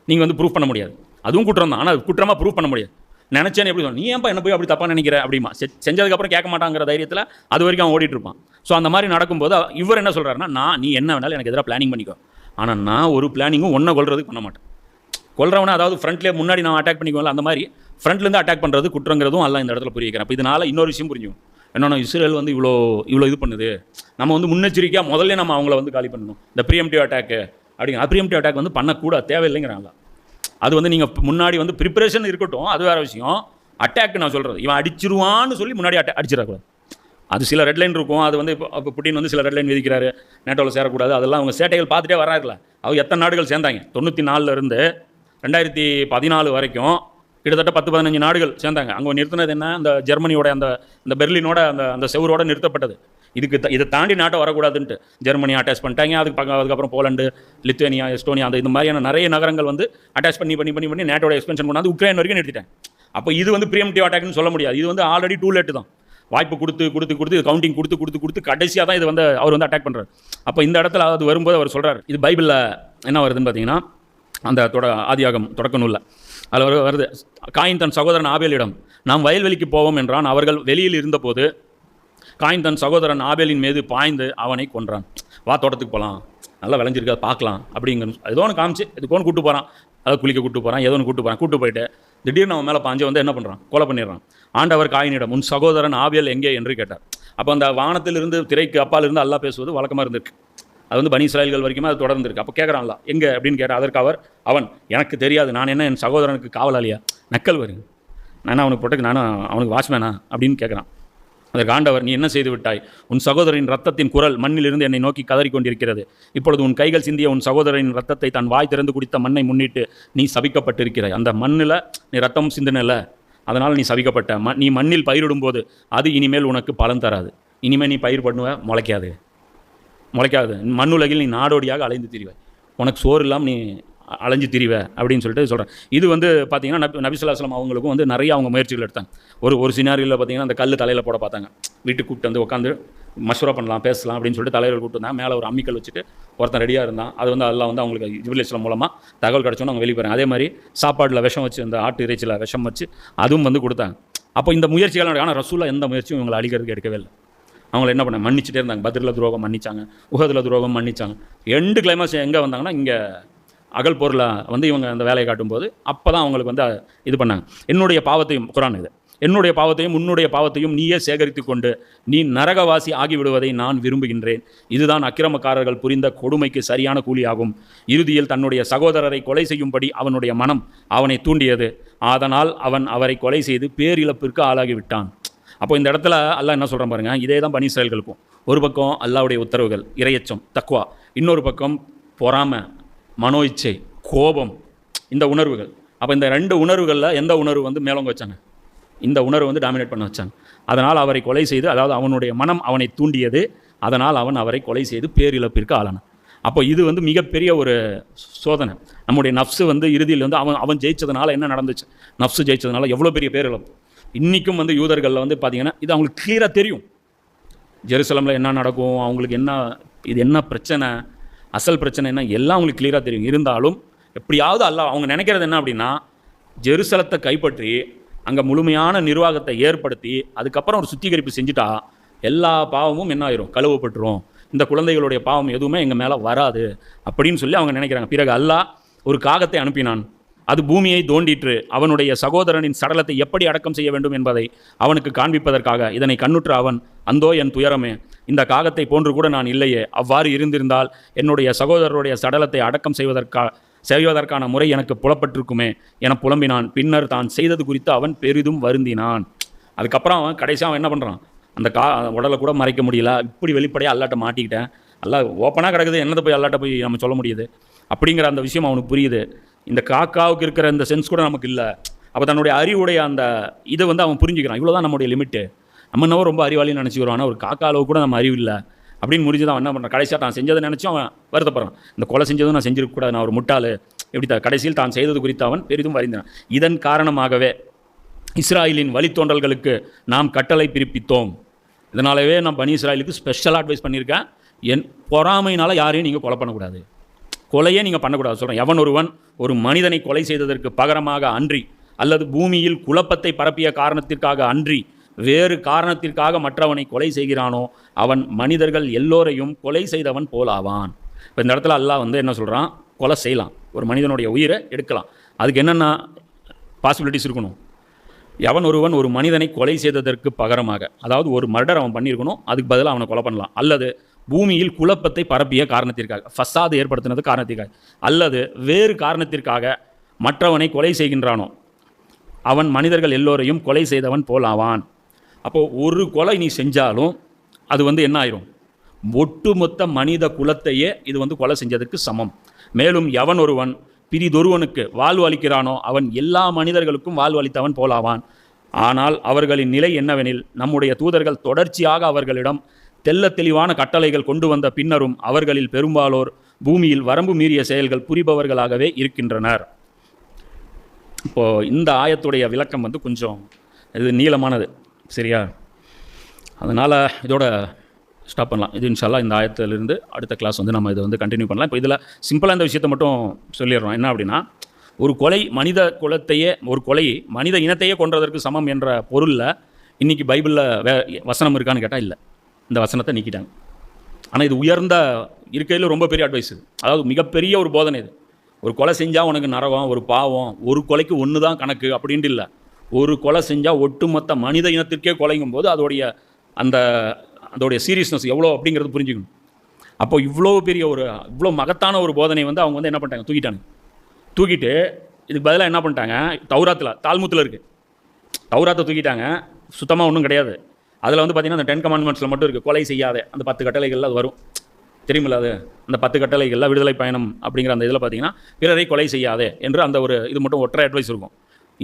நீங்கள் வந்து ப்ரூவ் பண்ண முடியாது. அதுவும் குற்றம் தான். ஆனால் அது குற்றமாக ப்ரூவ் பண்ண முடியாது. நினச்சேன்னு எப்படி நீ ஏன்ப்பா என்ன போய் அப்படி தப்பாக நினைக்கிற அப்படிமா? செ- செஞ்சதுக்கப்புறம் கேட்க மாட்டாங்கிற தைரியத்தில் அது வரைக்கும் அவன் ஓடிட்டு இருப்பான். ஸோ அந்த மாதிரி நடக்கும்போது இவர் என்ன சொல்கிறாருன்னா நான் நீ என்ன வேணாலும் எனக்கு எதிராக பிளானிங் பண்ணிக்கோ. ஆனால் நான் ஒரு பிளானிங்கும் ஒன்றை கொள்றதுக்கு பண்ண மாட்டேன். கொல்றவனை அதாவது ஃப்ரண்ட்லேயே முன்னாடி நான் அட்டாக் பண்ணிக்குவோம்ல அந்த மாதிரி ஃப்ரண்ட்லேருந்து அட்டாக் பண்ணுறது குற்றங்கிறதும் அல்ல இந்த இடத்துல புரியிக்கிறேன். அப்போ இதனால் இன்னொரு விஷயம் புரிஞ்சுக்கும் என்னென்னா இஸ்ரேல் வந்து இவ்வளோ இவ்வளோ இது பண்ணுது. நம்ம வந்து முன்னெச்சரிக்கையாக முதல்ல நம்ம அவங்கள வந்து காலி பண்ணணும். இந்த ப்ரீஎம்டிவ் அட்டாக்கு அப்படிங்கிற ப்ரியம்டிவ் அட்டாக் வந்து பண்ணக்கூடாது தேவையில்லைங்கிறாங்க அது வந்து நீங்கள் முன்னாடி வந்து ப்ரிப்பரேஷன் இருக்கட்டும் அது வேறு விஷயம். அட்டாக் நான் சொல்கிறது இவன் அடிச்சிருவான்னு சொல்லி முன்னாடி அட்டா அடிச்சிடக்கூடாது. அது சில ரெட் லைன் இருக்கும் அது வந்து இப்போ இப்போ புட்டின் வந்து சில ரெட் லைன் விதிக்கிறாரு நேட்டோவில் சேரக்கூடாது அதெல்லாம் அவங்க சேட்டைகள் பார்த்துட்டே வராருல அவங்க எத்தனை நாடுகள் சேர்ந்தாங்க? தொண்ணூற்றி நாலுல இருந்து ரெண்டாயிரத்தி பதினாலு வரைக்கும் கிட்டத்தட்ட பத்து பதினஞ்சு நாடுகள் சேர்ந்தாங்க. அங்கே நிறுத்தினது என்ன? அந்த ஜெர்மனியோட அந்த இந்த பெர்லினோட அந்த அந்த செவரோட நிறுத்தப்பட்டது. இதுக்கு த- இதை தாண்டி நாட்டை வரக்கூடாதுன்ட்டு. ஜெர்மனி அட்டாச் பண்ணிட்டாங்க அதுக்கு பக்கம் அதுக்கப்புறம் போலண்டு லித்துவேனியா எஸ்டோனியா அந்த இந்த மாதிரியான நிறைய நகரங்கள் வந்து அட்டாச் பண்ணி பண்ணி பண்ணி பண்ணி நேட்டோட எக்ஸ்பென்ஷன் கொண்டாந்து உக்ரைன் வரைக்கும் நிறுத்திட்டாங்க. அப்போ இது வந்து பிரியம்டிவ் அட்டாக்னு சொல்ல முடியாது. இது வந்து ஆல்ரெடி டூ லேட்டு தான். வாய்ப்பு கொடுத்து கொடுத்து கொடுத்து கவுண்டிங் கொடுத்து கொடுத்து கொடுத்து கடைசியாக தான் இது வந்து அவர் வந்து அட்டாக் பண்ணுறாரு அப்போ இந்த இடத்துல அது வரும்போது அவர் சொல்கிறார் இது பைபிளில் என்ன வருதுன்னு பார்த்தீங்கன்னா அந்த தொட ஆதியாகம் தொடக்க நூலில். அதில் வருது. காயின் தன் சகோதரன் ஆபேலிடம் நாம் வயல்வெளிக்கு போவோம் என்றான். அவர்கள் வெளியில் இருந்தபோது காயின் தன் சகோதரன் ஆபேலின் மீது பாய்ந்து அவனை கொன்றான். வா தோட்டத்துக்கு போகலாம் நல்லா விளைஞ்சிருக்கா பார்க்கலாம். அப்படிங்கிற ஏதோ ஒன்று காமிச்சு இதுக்கு ஒன்று கூட்டு போகிறான் அதை குளிக்க கூட்டு போகிறான் ஏதோ ஒன்று கூட்டு போகிறான் கூட்டு போயிட்டு திடீர்னு அவன் மேலே பாஞ்சு வந்து என்ன பண்ணுறான் கொலை பண்ணிடுறான். ஆண்டவர் காயினிடம் உன் சகோதரன் ஆவியல் எங்கே? என்று கேட்டார். அப்போ அந்த வானத்திலிருந்து திரைக்கு அப்பாலிருந்து அல்லா பேசுவது வழக்கமாக இருந்திருக்கு. அது வந்து பனி இஸ்ராயல்கள் வரைக்குமே அது தொடர்ந்துருக்கு. அப்போ கேட்குறான்ல எங்கே அப்படின்னு கேட்டால் அதற்கு அவர் அவன் எனக்கு தெரியாது நான் என்ன என் சகோதரனுக்கு காவலாளியா? நக்கல் வருங்க நான் அவனுக்கு பொட்டக்கு நானும் அவனுக்கு வாட்ச்மேனா அப்படின்னு கேட்குறான் அதற்கு ஆண்டவர் நீ என்ன செய்து விட்டாய்? உன் சகோதரின் ரத்தத்தின் குரல் மண்ணிலிருந்து என்னை நோக்கி கதறி கொண்டிருக்கிறது இப்பொழுது உன் கைகள் சிந்திய உன் சகோதரின் ரத்தத்தை தன் வாய் திறந்து குடித்த மண்ணை முன்னிட்டு நீ சபிக்கப்பட்டிருக்கிறாய். அந்த மண்ணில் நீ ரத்தம் சிந்தினல அதனால் நீ சபிக்கப்பட்ட ம நீ மண்ணில் பயிரிடும்போது அது இனிமேல் உனக்கு பலன் தராது. இனிமேல் நீ பயிர் பண்ணுவ முளைக்காது. முளைக்காது. மண்ணுலகில் நீ நாடோடியாக அலைந்து திரிவாய். உனக்கு சோறு இல்லாமல் நீ அலைஞ்சு திரிவ அப்படின்னு சொல்லிட்டு சொல்கிறேன் இது வந்து பார்த்தீங்கன்னா நபி நபிசுல்லாஸ்லாம் அவங்களுக்கும் வந்து நிறைய அவங்க முயற்சிகள் எடுத்தாங்க. ஒரு ஒரு சினாரியில் பார்த்தீங்கன்னா அந்த கல் தலையில் போட பார்த்தாங்க. வீட்டுக்கு கூப்பிட்டு வந்து உட்காந்து மஷூரா பண்ணலாம் பேசலாம் அப்படின்னு சொல்லிட்டு தலைவர் கூப்பிட்டு வந்தாங்க மேலே ஒரு அம்மிக்கல் வச்சுட்டு ஒருத்தன் ரெடியாக இருந்தான். அது வந்து அதெல்லாம் வந்து அவங்களுக்கு ஜிபிலேஸ்லாம் மூலமாக தகவல் கிடச்சோன்னு அவங்க வெளியே போகிறாங்க அதே மாதிரி சாப்பாட்டில் விஷம் வச்சு அந்த ஆட்டு இறைச்சியில் விஷம் வச்சு அதுவும் வந்து கொடுத்தாங்க. அப்போ இந்த முயற்சிகள் ஆனால் ரசூலா எந்த முயற்சியும் இவங்களை அழிக்கிறதுக்கு எடுக்கவே இல்லை. அவங்கள என்ன பண்ண மன்னிச்சுட்டே இருந்தாங்க. பத்ரில் துரோகம் மன்னிச்சாங்க உகதில் துரோகம் மன்னிச்சாங்க. எண்டு கிளைமாஸ் எங்கே வந்தாங்கன்னா இங்கே அகல் பொருளை வந்து இவங்க அந்த வேலையை காட்டும்போது அப்போ தான் அவங்களுக்கு வந்து இது பண்ணாங்க. என்னுடைய பாவத்தையும் குரான் இது. என்னுடைய பாவத்தையும் உன்னுடைய பாவத்தையும் நீயே சேகரித்து கொண்டு நீ நரகவாசி ஆகிவிடுவதை நான் விரும்புகின்றேன். இதுதான் அக்கிரமக்காரர்கள் புரிந்த கொடுமைக்கு சரியான கூலியாகும். இறுதியில் தன்னுடைய சகோதரரை கொலை செய்யும்படி அவனுடைய மனம் அவனை தூண்டியது. அதனால் அவன் அவரை கொலை செய்து பேரிழப்பிற்கு ஆளாகிவிட்டான். அப்போ இந்த இடத்துல அல்லா என்ன சொல்கிறான் பாருங்க? இதே தான் பனி செயல்களுக்கும் ஒரு பக்கம் அல்லாவுடைய உத்தரவுகள் இரையச்சம் தக்குவா இன்னொரு பக்கம் பொறாமை மனோ இச்சை கோபம் இந்த உணர்வுகள். அப்போ இந்த ரெண்டு உணர்வுகளில் எந்த உணர்வு வந்து மேலோங்க வச்சாங்க? இந்த உணர்வு வந்து டாமினேட் பண்ண வச்சாங்க. அதனால் அவரை கொலை செய்து அதாவது அவனுடைய மனம் அவனை தூண்டியது. அதனால் அவன் அவரை கொலை செய்து பேரிழப்பிற்கு ஆளானான். அப்போ இது வந்து மிகப்பெரிய ஒரு சோதனை. நம்முடைய நஃப்ஸு வந்து இறுதியில் வந்து அவன் அவன் ஜெயிச்சதுனால என்ன நடந்துச்சு? நஃப்ஸு ஜெயிச்சதுனால எவ்வளோ பெரிய பேரிழப்பு? இன்றைக்கும் வந்து யூதர்களில் வந்து பார்த்தீங்கன்னா இது அவங்களுக்கு கிளியராக தெரியும். ஜெருசலமில் என்ன நடக்கும் அவங்களுக்கு என்ன இது என்ன பிரச்சனை அசல் பிரச்சனை என்ன எல்லாம் அவங்களுக்கு கிளியராக தெரியும். இருந்தாலும் எப்படியாவது அல்லாஹ் அவங்க நினைக்கிறது என்ன அப்படின்னா ஜெருசலத்தை கைப்பற்றி அங்கே முழுமையான நிர்வாகத்தை ஏற்படுத்தி அதுக்கப்புறம் ஒரு சுத்திகரிப்பு செஞ்சுட்டா எல்லா பாவமும் என்ன ஆயிரும்? கழுவப்பட்டுரும். இந்த குழந்தைகளுடைய பாவம் எதுவுமே எங்கள் மேலே வராது. அப்படின்னு சொல்லி அவங்க நினைக்கிறாங்க. பிறகு அல்லாஹ் ஒரு காகத்தை அனுப்பினான். அது பூமியை தோண்டிற்று. அவனுடைய சகோதரனின் சடலத்தை எப்படி அடக்கம் செய்ய வேண்டும் என்பதை அவனுக்கு காண்பிப்பதற்காக இதனை கண்ணுற்ற அவன் அந்தோ என் துயரமே இந்த காகத்தை போன்று கூட நான் இல்லையே. அவ்வாறு இருந்திருந்தால் என்னுடைய சகோதரருடைய சடலத்தை அடக்கம் செய்வதற்கா செய்வதற்கான முறை எனக்கு புலப்பட்டிருக்குமே என புலம்பினான். பின்னர் தான் செய்தது குறித்து அவன் பெரிதும் வருந்தினான். அதுக்கப்புறம் அவன் கடைசியாக அவன் என்ன பண்ணுறான் அந்த கா உடலை கூட மறைக்க முடியல. இப்படி வெளிப்படையாக அல்லாட்ட மாட்டிக்கிட்டேன். அல்லா ஓப்பனாக கிடக்குது. என்னதை போய் அல்லாட்ட போய் நம்ம சொல்ல முடியுது? அப்படிங்கிற அந்த விஷயம் அவனுக்கு புரியுது. இந்த காக்காவுக்கு இருக்கிற இந்த சென்ஸ் கூட நமக்கு இல்லை. அப்போ தன்னுடைய அறிவுடைய அந்த இதை வந்து அவன் புரிஞ்சுக்கிறான். இவ்வளோ தான் நம்முடைய லிமிட்டு நம்ம என்னவோ ரொம்ப அறிவாளின்னு நினச்சிக்கிறோம் ஆனால் ஒரு காக்கா அளவு கூட நம்ம அறிவு இல்லை. அப்படின்னு முடிஞ்சு தான் அவன் என்ன பண்ணுறான் கடைசியாக தான் செஞ்சதை நினச்சும் அவன் வருத்தப்படுறான். இந்த கொலை செஞ்சதும் நான் செஞ்சிருக்கக்கூடாது நான் ஒரு முட்டாள். எப்படி தான் கடைசியில் தான் செய்தது குறித்து அவன் பெரிதும் வரைந்தான் இதன் காரணமாகவே இஸ்ராயலின் வழித்தோன்றல்களுக்கு நாம் கட்டளை பிறப்பித்தோம். இதனாலவே நான் பனி இஸ்ராயலுக்கு ஸ்பெஷல் அட்வைஸ் பண்ணியிருக்கேன். என் பொறாமையினால் யாரையும் நீங்கள் கொலை பண்ணக்கூடாது. கொலையே நீங்கள் பண்ணக்கூடாது. சொல்கிறேன் எவன் ஒருவன் ஒரு மனிதனை கொலை செய்ததற்கு பகரமாக அன்றி அல்லது பூமியில் குழப்பத்தை பரப்பிய காரணத்திற்காக அன்றி வேறு காரணத்திற்காக மற்றவனை கொலை செய்கிறானோ அவன் மனிதர்கள் எல்லோரையும் கொலை செய்தவன் போலாவான். இப்போ இந்த இடத்துல அல்லாஹ் வந்து என்ன சொல்கிறான் கொலை செய்யலாம். ஒரு மனிதனுடைய உயிரை எடுக்கலாம். அதுக்கு என்னென்ன பாசிபிலிட்டிஸ் இருக்கணும்? எவன் ஒருவன் ஒரு மனிதனை கொலை செய்ததற்கு பகரமாக அதாவது ஒரு மர்டர் அவன் பண்ணியிருக்கணும் அதுக்கு பதிலாக அவனை கொலை பண்ணலாம். அல்லது பூமியில் குழப்பத்தை பரப்பிய காரணத்திற்காக ஃபசாது ஏற்படுத்தினது காரணத்திற்காக அல்லது வேறு காரணத்திற்காக மற்றவனை கொலை செய்கின்றானோ அவன் மனிதர்கள் எல்லோரையும் கொலை செய்தவன் போலாவான் அப்போது ஒரு கொலை நீ செஞ்சாலும் அது வந்து என்ன ஆயிரும்? ஒட்டுமொத்த மனித குலத்தையே இது வந்து கொலை செஞ்சதற்கு சமம். மேலும் எவன் ஒருவன் பிரிதொருவனுக்கு வாழ்வு அளிக்கிறானோ அவன் எல்லா மனிதர்களுக்கும் வாழ்வு அளித்தவன் போலாவான் ஆனால் அவர்களின் நிலை என்னவெனில் நம்முடைய தூதர்கள் தொடர்ச்சியாக அவர்களிடம் தெல்ல தெளிவான கட்டளைகள் கொண்டு வந்த பின்னரும் அவர்களில் பெரும்பாலோர் பூமியில் வரம்பு மீறிய செயல்கள் புரிபவர்களாகவே இருக்கின்றனர். இப்போது இந்த ஆயத்துடைய விளக்கம் வந்து கொஞ்சம் இது நீளமானது சரியா? அதனால் இதோட ஸ்டாப் பண்ணலாம். இது இன்ஷால்லா இந்த ஆயத்திலிருந்து அடுத்த கிளாஸ் வந்து நம்ம இதை வந்து கண்டினியூ பண்ணலாம். இப்போ இதில் சிம்பிளாக இந்த விஷயத்தை மட்டும் சொல்லிடுறோம். என்ன அப்படின்னா ஒரு கொலை மனித குலத்தையே ஒரு கொலை மனித இனத்தையே கொன்றதற்கு சமம் என்ற பொருளில் இன்றைக்கி பைபிளில் வே வசனம் இருக்கான்னு கேட்டால் இல்லை. இந்த வசனத்தை நீக்கிட்டாங்க. ஆனால் இது உயர்ந்த இருக்கையில் ரொம்ப பெரிய அட்வைஸ் இது. அதாவது மிகப்பெரிய ஒரு போதனை இது. ஒரு கொலை செஞ்சால் உனக்கு நரகம் ஒரு பாவம் ஒரு கொலைக்கு ஒன்று தான் கணக்கு அப்படின்ட்டு இல்லை. ஒரு கொலை செஞ்சால் ஒட்டுமொத்த மனித இனத்திற்கே கொலைங்கும் போது அதோடைய அந்த அதோடைய சீரியஸ்னஸ் எவ்வளோ அப்படிங்கிறது புரிஞ்சுக்கணும். அப்போ இவ்வளோ பெரிய ஒரு இவ்வளோ மகத்தான ஒரு போதனை வந்து அவங்க வந்து என்ன பண்ணிட்டாங்க? தூக்கிட்டாங்க தூக்கிட்டு இதுக்கு பதிலாக என்ன பண்ணிட்டாங்க? தௌராத்தில் தால்முத்தில் இருக்குது தௌராத்தை தூக்கிட்டாங்க. சுத்தமாக ஒன்றும் கிடையாது. அதில் வந்து பார்த்திங்கன்னா அந்த டென் கமாண்ட்மெண்ட்ஸில் மட்டும் இருக்குது கொலை செய்யாத. அந்த பத்து கட்டளைகள் அது வரும். தெரியுமில்ல அது? அந்த பத்து கட்டளைகளில் விடுதலை பயணம் அப்படிங்கிற அந்த இதில் பார்த்தீங்கன்னா பிறரை கொலை செய்யாதே என்று அந்த ஒரு இது மட்டும் ஒற்றை அட்வைஸ் இருக்கும்.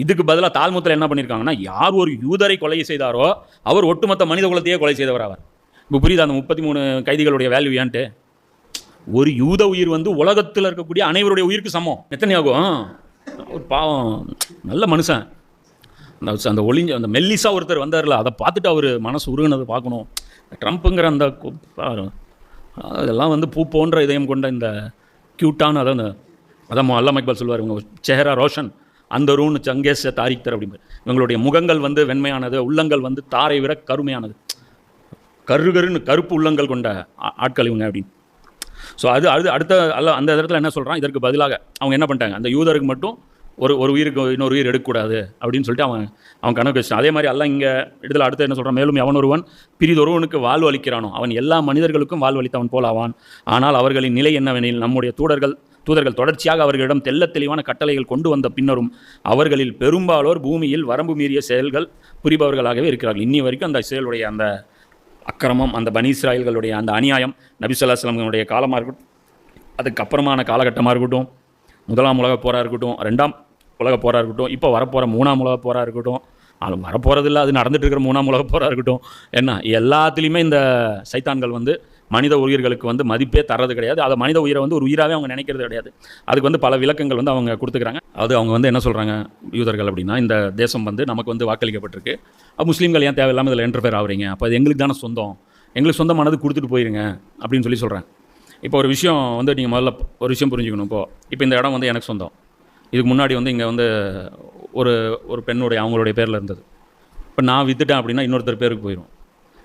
இதுக்கு பதிலாக தாழ்முத்தில் என்ன பண்ணியிருக்காங்கன்னா யார் ஒரு யூதரை கொலை செய்தாரோ அவர் ஒட்டுமொத்த மனித குலத்தையே கொலை செய்தவர் அவர். இப்போ புரியுதா அந்த முப்பத்தி மூணு கைதிகளுடைய வேல்யூ ஏன்ட்டு? ஒரு யூத உயிர் வந்து உலகத்தில் இருக்கக்கூடிய அனைவருடைய உயிருக்கு சமம். எத்தனை ஆகும் ஒரு பாவம். நல்ல மனுஷன். அந்த அந்த ஒளிஞ்ச அந்த மெல்லிசா ஒருத்தர் வந்தார்ல அதை பார்த்துட்டு அவர் மனசு உருகுனதை பார்க்கணும். ட்ரம்ப்புங்கிற அந்த அதெல்லாம் வந்து பூ போன்ற இதயம் கொண்ட இந்த க்யூட்டான அதான் அந்த அதான் அல்லா இக்பால் சொல்லுவார் இவங்க செஹரா ரோஷன் அந்த ரூன் சங்கேச தாரிக்தர் அப்படிம்பார். இவங்களுடைய முகங்கள் வந்து வெண்மையானது உள்ளங்கள் வந்து தாரை விட கருமையானது. கருகருன்னு கருப்பு உள்ளங்கள் கொண்ட ஆட்கள் இவங்க அப்படின்னு. ஸோ அது அது அடுத்த அல்ல அந்த இடத்துல என்ன சொல்கிறான் இதற்கு பதிலாக அவங்க என்ன பண்ணிட்டாங்க? அந்த யூதருக்கு மட்டும் ஒரு ஒரு உயிருக்கு இன்னொரு உயிர் எடுக்கக்கூடாது அப்படின்னு சொல்லிட்டு அவன் அவன் கணக்கு வச்சான் அதே மாதிரி எல்லாம் இங்கே இடத்துல அடுத்து என்ன சொல்கிறான் மேலும் அவன் ஒருவன் பிரிதொருவனுக்கு வாழ்வு அளிக்கிறானோ அவன் எல்லா மனிதர்களுக்கும் வாழ்வு அளித்தவன் போல் ஆனால் அவர்களின் நிலை என்னவெனில் நம்முடைய தூதர்கள் தூதர்கள் தொடர்ச்சியாக அவர்களிடம் தெல்ல தெளிவான கட்டளைகள் கொண்டு வந்த பின்னரும் அவர்களில் பெரும்பாலோர் பூமியில் வரம்பு மீறிய செயல்கள் புரிபவர்களாகவே இருக்கிறார்கள். இன்னி வரைக்கும் அந்த செயலுடைய அந்த அக்கிரமம் அந்த பனி இஸ்ராயல்களுடைய அந்த அநியாயம் நபி காலமாக இருக்கட்டும் அதுக்கப்புறமான காலகட்டமாக இருக்கட்டும் முதலாம் உலகப் போராக இருக்கட்டும் ரெண்டாம் உலக போராக இருக்கட்டும் இப்போ வரப்போகிற மூணாம் உலக போராக இருக்கட்டும் அது வரப்போகிறதில்ல அது நடந்துட்டு இருக்கிற மூணாம் உலக போராக இருக்கட்டும். என்ன எல்லாத்துலேயுமே இந்த சைத்தான்கள் வந்து மனித உயிர்களுக்கு வந்து மதிப்பே தர்றது கிடையாது. அதை மனித உயிரை வந்து ஒரு உயிராகவே அவங்க நினைக்கிறது கிடையாது. அதுக்கு வந்து பல விளக்கங்கள் வந்து அவங்க கொடுத்துக்கிறாங்க. அது அவங்க வந்து என்ன சொல்கிறாங்க யூதர்கள் அப்படின்னா இந்த தேசம் வந்து நமக்கு வந்து வாக்களிக்கப்பட்டிருக்கு. அப்போ முஸ்லீம்கள் ஏன் தேவையில்லாமல் இதில் என்டர்ஃபேர் ஆகுறீங்க அப்போ அது எங்களுக்கு தானே சொந்தம். எங்களுக்கு சொந்தமானது கொடுத்துட்டு போயிருங்க அப்படின்னு சொல்லி சொல்கிறேன் இப்போ ஒரு விஷயம் வந்து நீங்கள் முதல்ல ஒரு விஷயம் புரிஞ்சுக்கணும் இப்போது இப்போ இந்த இடம் வந்து எனக்கு சொந்தம். இதுக்கு முன்னாடி வந்து இங்கே வந்து ஒரு ஒரு பெண்ணுடைய அவங்களுடைய பேரில் இருந்தது. இப்போ நான் வித்துட்டேன் அப்படின்னா இன்னொருத்தர் பேருக்கு போயிடும்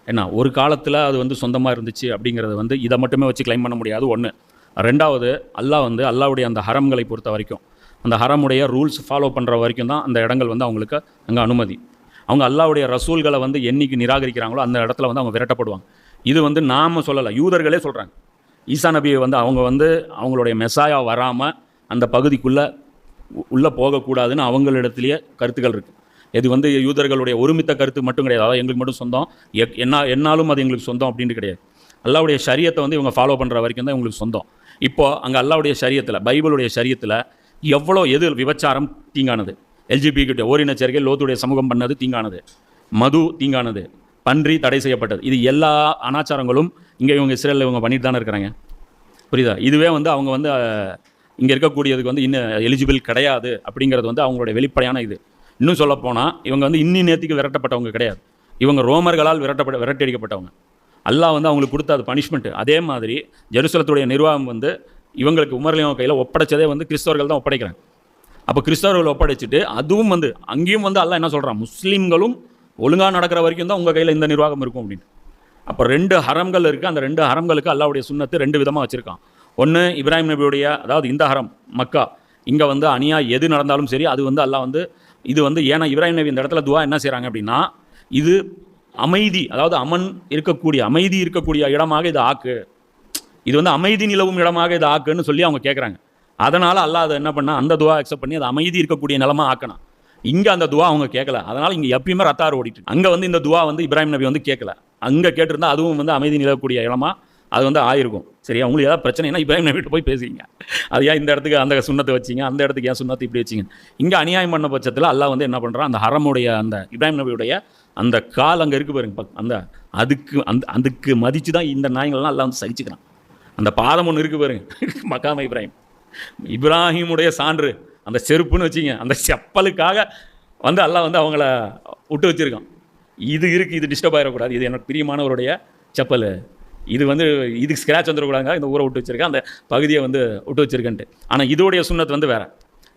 ஏன்னா ஒரு காலத்தில் அது வந்து சொந்தமாக இருந்துச்சு அப்படிங்கிறது வந்து இதை மட்டுமே வச்சு கிளைம் பண்ண முடியாது ஒன்று ரெண்டாவது அல்லாஹ் வந்து அல்லாவுடைய அந்த ஹரம்களை பொறுத்த வரைக்கும் அந்த ஹரமுடைய ரூல்ஸ் ஃபாலோ பண்ணுற வரைக்கும் தான் அந்த இடங்கள் வந்து அவங்களுக்கு அங்கே அனுமதி. அவங்க அல்லாவுடைய ரசூல்களை வந்து என்னைக்கு நிராகரிக்கிறாங்களோ அந்த இடத்துல வந்து அவங்க விரட்டப்படுவாங்க. இது வந்து நாம் சொல்லலை யூதர்களே சொல்கிறாங்க ஈசா நபியை வந்து அவங்க வந்து அவங்களுடைய மெசாயா வராமல் அந்த பகுதிக்குள்ளே உள்ளே போகக்கூடாதுன்னு அவங்களிடத்துலேயே கருத்துக்கள் இருக்குது இது வந்து யூதர்களுடைய ஒருமித்த கருத்து மட்டும் கிடையாது. அதாவது எங்களுக்கு மட்டும் சொந்தம். எக்- என்ன என்னாலும் அது எங்களுக்கு சொந்தம் அப்படின்ட்டு கிடையாது. அல்லாவுடைய சரியத்தை வந்து இவங்க ஃபாலோ பண்ணுற வரைக்கும் தான் இவங்களுக்கு சொந்தம். இப்போது அங்கே அல்லாவுடைய சரியத்தில் பைபிளுடைய சரியத்தில் எவ்வளோ எது விபச்சாரம் தீங்கானது? எல்ஜிபி கிட்ட ஓரின சேர்க்கை லோத்துடைய சமூகம் பண்ணது தீங்கானது. மது தீங்கானது. பன்றி தடை செய்யப்பட்டது. இது எல்லா அனாச்சாரங்களும் இங்கே இவங்க இஸ்ரேலில் இவங்க பண்ணிட்டு தானே இருக்கிறாங்க. புரியுதா? இதுவே வந்து அவங்க வந்து இங்கே இருக்கக்கூடியதுக்கு வந்து இன்னும் எலிஜிபிள் கிடையாது அப்படிங்கிறது வந்து அவங்களுடைய வெளிப்படையான இது. இன்னும் சொல்லப்போனால் இவங்க வந்து இன்னி நேற்றுக்கு விரட்டப்பட்டவங்க கிடையாது. இவங்க ரோமர்களால் விரட்டப்பட விரட்டடிக்கப்பட்டவங்க அல்லாஹ் வந்து அவங்களுக்கு கொடுத்த அது பனிஷ்மெண்ட் அதே மாதிரி ஜெருசலத்துடைய நிர்வாகம் வந்து இவங்களுக்கு உமர்லியம் கையில் ஒப்படைச்சதே வந்து கிறிஸ்தவர்கள் தான் ஒப்படைக்கிறாங்க. அப்போ கிறிஸ்தவர்கள் ஒப்படைச்சிட்டு அதுவும் வந்து அங்கேயும் வந்து அல்லா என்ன சொல்கிறான் முஸ்லீம்களும் ஒழுங்காக நடக்கிற வரைக்கும் தான் உங்கள் கையில் இந்த நிர்வாகம் இருக்கும் அப்படின்னு. அப்போ ரெண்டு ஹரம்கள் இருக்குது அந்த ரெண்டு ஹரம்களுக்கு அல்லாவுடைய சுண்ணத்து ரெண்டு விதமாக வச்சுருக்கான். ஒன்று இப்ராஹிம் நபியுடைய அதாவது இந்த ஹரம் மக்கா. இங்கே வந்து அணியா எது நடந்தாலும் சரி அது வந்து அல்லாஹ் வந்து இது வந்து ஏன்னா இப்ராஹிம் நபி இந்த இடத்துல துவா என்ன செய்கிறாங்க அப்படின்னா இது அமைதி அதாவது அமன் இருக்கக்கூடிய அமைதி இருக்கக்கூடிய இடமாக இது ஆக்கு. இது வந்து அமைதி நிலவும் இடமாக இது ஆக்குன்னு சொல்லி அவங்க கேட்குறாங்க அதனால் அல்லாஹ் அதை என்ன பண்ணால் அந்த துவா அக்செப்ட் பண்ணி அது அமைதி இருக்கக்கூடிய நிலமாக ஆக்கணும் இங்கே அந்த துவா அவங்க கேட்கல அதனால் இங்கே எப்பயுமே ரத்தாறு ஓடிட்டு அங்கே வந்து இந்த துவா வந்து இப்ராஹிம் நபி வந்து கேட்கல அங்கே கேட்டிருந்தா அதுவும் வந்து அமைதி நிலவக்கூடிய இடமா அது வந்து ஆயிருக்கும். சரியா? உங்களுக்கு ஏதாவது பிரச்சனைனா இப்ராஹிம் நபிகிட்ட போய் பேசுவீங்க. அது ஏன் இந்த இடத்துக்கு அந்த சுண்ணத்தை வச்சிங்க? அந்த இடத்துக்கு ஏன் சுண்ணத்தை இப்படி வச்சிங்க? இங்கே அநியாயம் பண்ண பட்சத்தில் அல்லாஹ் வந்து என்ன பண்ணுறான் அந்த ஹரமுடைய அந்த இப்ராஹிம் நபியுடைய அந்த கால் அங்கே இருக்கு பாருங்க. பக்- அந்த அதுக்கு அந்த அதுக்கு மதித்து தான் இந்த நாயங்கள்லாம் எல்லாம் வந்து சகிச்சுக்கிறான். அந்த பாதம் ஒன்று இருக்கு பாருங்க. மக்காம இப்ராஹிம். இப்ராஹிமுடைய சான்று அந்த செருப்புன்னு வச்சிங்க. அந்த செப்பலுக்காக வந்து அல்லாஹ் வந்து அவங்கள விட்டு வச்சிருக்கான். இது இருக்குது இது டிஸ்டர்ப் ஆகிடக்கூடாது இது எனக்கு பிரியமானவருடைய செப்பல். இது வந்து இதுக்கு ஸ்க்ராட்ச் வந்துடக்கூடாங்க இந்த ஊரை விட்டு வச்சிருக்கேன். அந்த பகுதியை வந்து விட்டு வச்சிருக்கேன்ட்டு. ஆனால் இதோடைய சுண்ணத்து வந்து வேறு.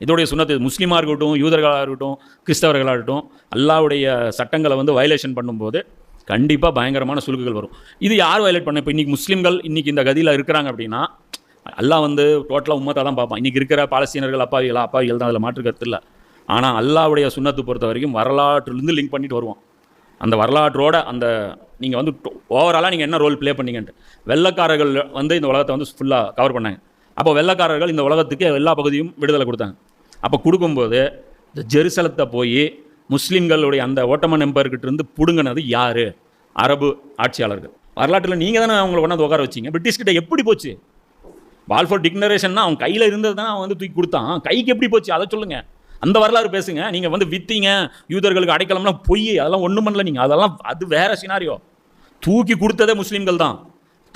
இதோடைய சுண்ணத்து முஸ்லீமாக இருக்கட்டும் யூதர்களாக இருக்கட்டும் கிறிஸ்தவர்களாக இருக்கட்டும் அல்லாவுடைய சட்டங்களை வந்து வயலேஷன் பண்ணும்போது கண்டிப்பாக பயங்கரமான சுலுக்குகள் வரும். இது யார் வயலேட் பண்ண? இப்போ இன்றைக்கி முஸ்லீம்கள் இன்றைக்கி இந்த கதியில் இருக்கிறாங்க அப்படின்னா அல்லாஹ் வந்து டோட்டலாக உண்மத்தை தான் பார்ப்பான். இன்றைக்கி இருக்கிற பாலஸ்தீனர்கள் அப்பாவிகளா அப்பாவிகள் தான் அதில் மாற்று கருத்து இல்லை. ஆனால் அல்லாவுடைய சுண்ணத்து பொறுத்த வரைக்கும் வரலாற்றுலேருந்து லிங்க் பண்ணிட்டு வருவோம் அந்த வரலாற்றோட அந்த நீங்கள் வந்து ஓவராலாக நீங்கள் என்ன ரோல் ப்ளே பண்ணீங்கன்ட்டு. வெள்ளக்காரர்கள் வந்து இந்த உலகத்தை வந்து ஃபுல்லாக கவர் பண்ணாங்க. அப்போ வெள்ளக்காரர்கள் இந்த உலகத்துக்கு எல்லா பகுதியும் விடுதலை கொடுத்தாங்க. அப்போ கொடுக்கும்போது இந்த ஜெருசலத்தை போய் முஸ்லீம்களுடைய அந்த ஓட்டமன் எம்பர்கிட்ட இருந்து பிடுங்கினது யார்? அரபு ஆட்சியாளர்கள். வரலாற்றில் நீங்கள் தானே அவங்களை கொண்டாந்து உட்கார வச்சீங்க. பிரிட்டிஷ்கிட்ட எப்படி போச்சு? பால்ஃபோர் டிக்னரேஷன்னா அவன் கையில் இருந்தது தான் அவன் வந்து தூக்கி கொடுத்தான். கைக்கு எப்படி போச்சு? அதை சொல்லுங்கள் அந்த வரலாறு பேசுங்க. நீங்கள் வந்து வித்தீங்க யூதர்களுக்கு அடைக்கலம்லாம் பொய் அதெல்லாம் ஒன்றும் பண்ணல நீங்கள் அதெல்லாம் அது வேற சினாரியோ தூக்கி கொடுத்ததே முஸ்லீம்கள் தான்.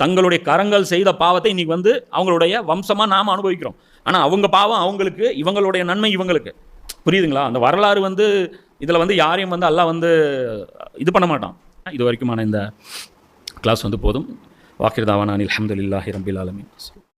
தங்களுடைய கரங்கள் செய்த பாவத்தை இன்றைக்கி வந்து அவங்களுடைய வம்சமாக நாம் அனுபவிக்கிறோம். ஆனால் அவங்க பாவம் அவங்களுக்கு இவங்களுடைய நன்மை இவங்களுக்கு. புரியுதுங்களா? அந்த வரலாறு வந்து இதில் வந்து யாரையும் வந்து எல்லாம் வந்து இது பண்ண மாட்டான். இது வரைக்குமான இந்த கிளாஸ் வந்து போதும். வாக்கிரதாவான அனில் அஹமதுல்லாஹி ரபில் ஆலமின்.